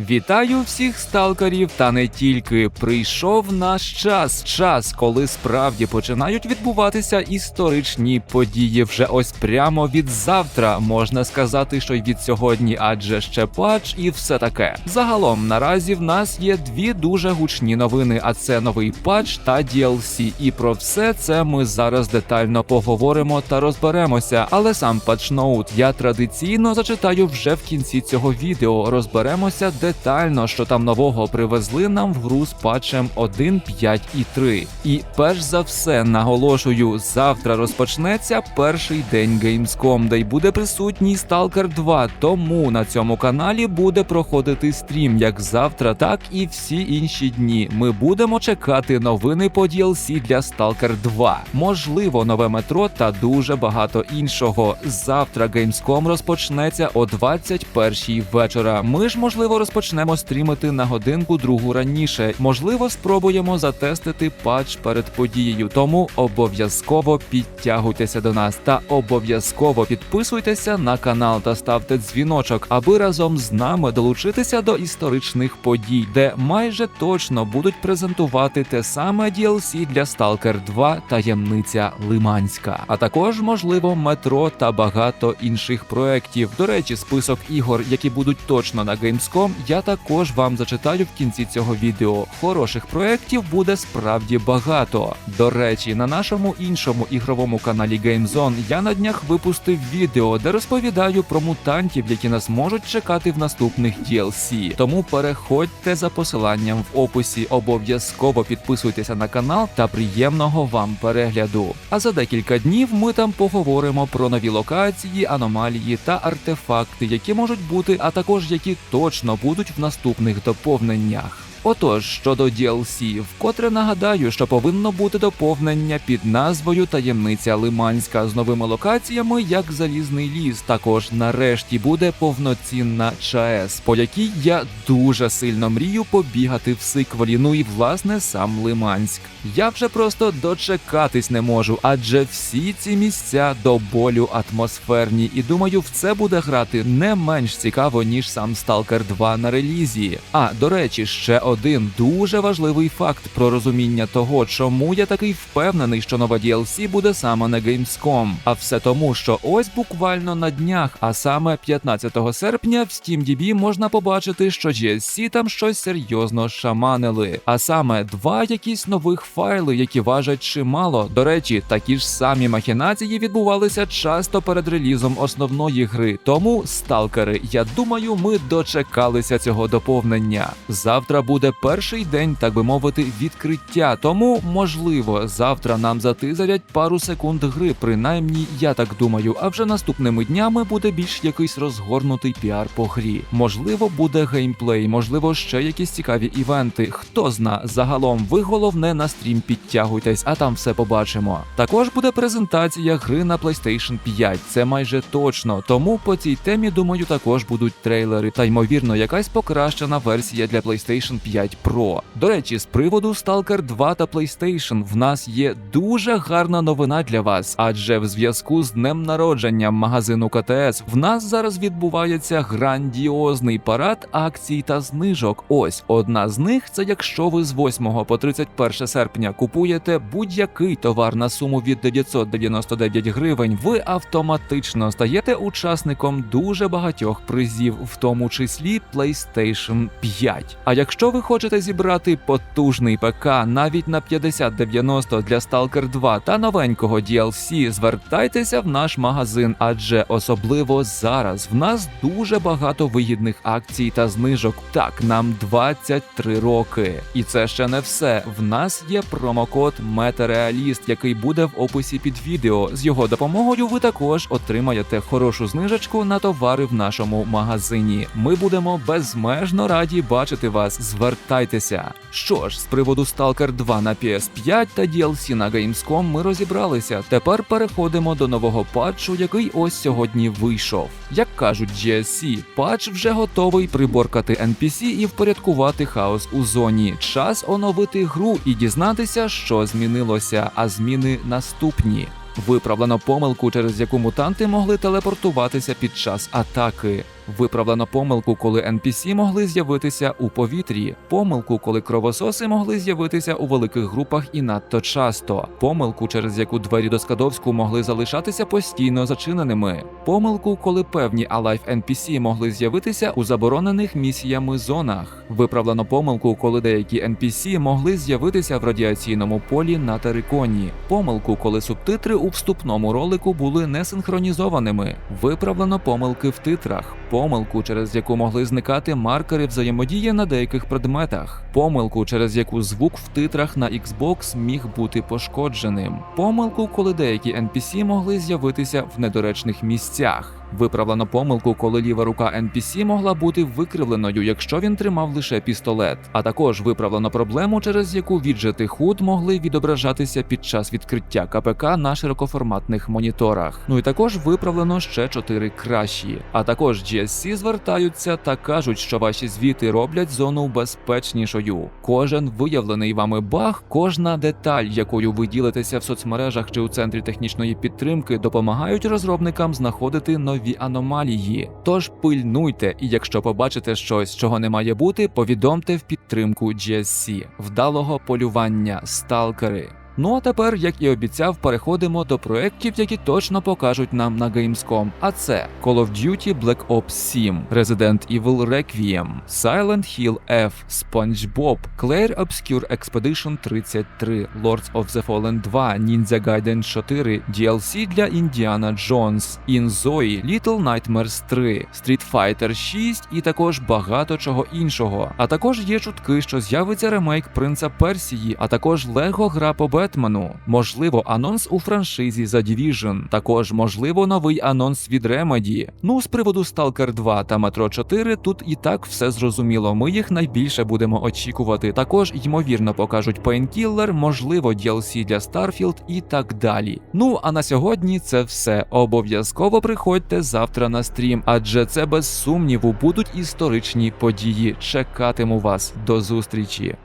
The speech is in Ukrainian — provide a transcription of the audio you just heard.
Вітаю всіх сталкерів та не тільки. Прийшов наш час, час, коли справді починають відбуватися історичні події. Вже ось прямо від завтра можна сказати, що й від сьогодні, адже ще патч і все таке. Загалом наразі в нас є дві дуже гучні новини, а це новий патч та DLC. І про все це ми зараз детально поговоримо та розберемося. Але сам патчноут я традиційно зачитаю вже в кінці цього відео. Розберемося детально, що там нового привезли нам в гру з патчем 1.5 і 3. І перш за все наголошую, завтра розпочнеться перший день Gamescom, де й буде присутній Stalker 2. Тому на цьому каналі буде проходити стрім як завтра, так і всі інші дні. Ми будемо чекати новини по DLC для Stalker 2. Можливо, нове метро та дуже багато іншого. Завтра Gamescom розпочнеться о 21 вечора. Ми ж можливо розпочнемо стрімити на годинку другу раніше. Можливо, спробуємо затестити патч перед подією. Тому обов'язково підтягуйтеся до нас та обов'язково підписуйтеся на канал та ставте дзвіночок, аби разом з нами долучитися до історичних подій, де майже точно будуть презентувати те саме DLC для Stalker 2 таємниця Лиманська, а також можливо метро та багато інших проєктів. До речі, список ігор, які будуть точно на Gamescom, я також вам зачитаю в кінці цього відео. Хороших проєктів буде справді багато. До речі, на нашому іншому ігровому каналі GameZone я на днях випустив відео, де розповідаю про мутантів, які нас можуть чекати в наступних DLC. Тому переходьте за посиланням в описі. Обов'язково підписуйтеся на канал та приємного вам перегляду. А за декілька днів ми там поговоримо про нові локації, аномалії та артефакти, які можуть бути, а також які точно будуть в наступних доповненнях. Отож, щодо DLC, вкотре нагадаю, що повинно бути доповнення під назвою Таємниця Лиманська з новими локаціями, як Залізний ліс. Також нарешті буде повноцінна ЧАЕС, по якій я дуже сильно мрію побігати в сиквелі. Ну і власне сам Лиманськ. Я вже просто дочекатись не можу, адже всі ці місця до болю атмосферні, і думаю, в це буде грати не менш цікаво, ніж сам Stalker 2 на релізі. А до речі, ще один дуже важливий факт про розуміння того, чому я такий впевнений, що нова DLC буде саме на Gamescom. А все тому, що ось буквально на днях, а саме 15 серпня, в SteamDB можна побачити, що GSC там щось серйозно шаманили. А саме два якісь нових файли, які важать чимало. До речі, такі ж самі махінації відбувалися часто перед релізом основної гри. Тому, сталкери, я думаю, ми дочекалися цього доповнення. Завтра буде перший день, так би мовити, відкриття. Тому, можливо, завтра нам затизарять пару секунд гри, принаймні я так думаю. А вже наступними днями буде більш якийсь розгорнутий піар по грі. Можливо, буде геймплей, можливо, ще якісь цікаві івенти. Хто зна, загалом ви головне на стрім підтягуйтесь, а там все побачимо. Також буде презентація гри на PlayStation 5. Це майже точно. Тому по цій темі, думаю, також будуть трейлери та ймовірно якась покращена версія для PlayStation 5 Pro. До речі, з приводу Stalker 2 та PlayStation в нас є дуже гарна новина для вас, адже в зв'язку з днем народження магазину КТС в нас зараз відбувається грандіозний парад акцій та знижок. Ось одна з них це якщо ви з 8 по 31 серпня купуєте будь-який товар на суму від 999 гривень, ви автоматично стаєте учасником дуже багатьох призів, в тому числі PlayStation 5. А якщо ви хочете зібрати потужний ПК навіть на 5090 для Stalker 2 та новенького DLC, звертайтеся в наш магазин, адже особливо зараз в нас дуже багато вигідних акцій та знижок. Так, нам 23 роки. І це ще не все. В нас є промокод Метереаліст, який буде в описі під відео. З його допомогою ви також отримаєте хорошу знижечку на товари в нашому магазині. Ми будемо безмежно раді бачити вас. Звертайтеся. Що ж, з приводу Stalker 2 на PS5 та DLC на Gamescom ми розібралися. Тепер переходимо до нового патчу, який ось сьогодні вийшов. Як кажуть GSC, патч вже готовий приборкати NPC і впорядкувати хаос у зоні. Час оновити гру і дізнатися, що змінилося, а зміни наступні. Виправлено помилку, через яку мутанти могли телепортуватися під час атаки. Виправлено помилку, коли NPC могли з'явитися у повітрі, помилку, коли кровососи могли з'явитися у великих групах і надто часто, помилку, через яку двері до Скадовську могли залишатися постійно зачиненими, помилку, коли певні Alive NPC могли з'явитися у заборонених місіями зонах. Виправлено помилку, коли деякі NPC могли з'явитися в радіаційному полі на Териконі, помилку, коли субтитри у вступному ролику були не синхронізованими. Виправлено помилки в титрах, помилку, через яку могли зникати маркери взаємодії на деяких предметах, помилку, через яку звук в титрах на Xbox міг бути пошкодженим, помилку, коли деякі NPC могли з'явитися в недоречних місцях. Виправлено помилку, коли ліва рука NPC могла бути викривленою, якщо він тримав лише пістолет. А також виправлено проблему, через яку віджити худ могли відображатися під час відкриття КПК на широкоформатних моніторах. Ну і також виправлено ще чотири кращі. А також GSC звертаються та кажуть, що ваші звіти роблять зону безпечнішою. Кожен виявлений вами баг, кожна деталь, якою ви ділитеся в соцмережах чи у центрі технічної підтримки, допомагають розробникам знаходити нові аномалії. Тож пильнуйте, і якщо побачите щось, чого не має бути, повідомте в підтримку GSC. Вдалого полювання, сталкери. Ну а тепер, як і обіцяв, переходимо до проєктів, які точно покажуть нам на Gamescom. А це Call of Duty Black Ops 7, Resident Evil Requiem, Silent Hill F, SpongeBob, Clair Obscure Expedition 33, Lords of the Fallen 2, Ninja Gaiden 4, DLC для Indiana Jones, Inzoi, Little Nightmares 3, Street Fighter 6 і також багато чого іншого. А також є чутки, що з'явиться ремейк Принца Персії, а також Лего гра по Бетмену. Можливо, анонс у франшизі The Division. Також можливо новий анонс від Remedy. Ну, з приводу Stalker 2 та Metro 4 тут і так все зрозуміло. Ми їх найбільше будемо очікувати. Також ймовірно покажуть Painkiller, можливо, DLC для Starfield і так далі. Ну а на сьогодні це все. Обов'язково приходьте завтра на стрім, адже це без сумніву будуть історичні події. Чекатиму вас до зустрічі.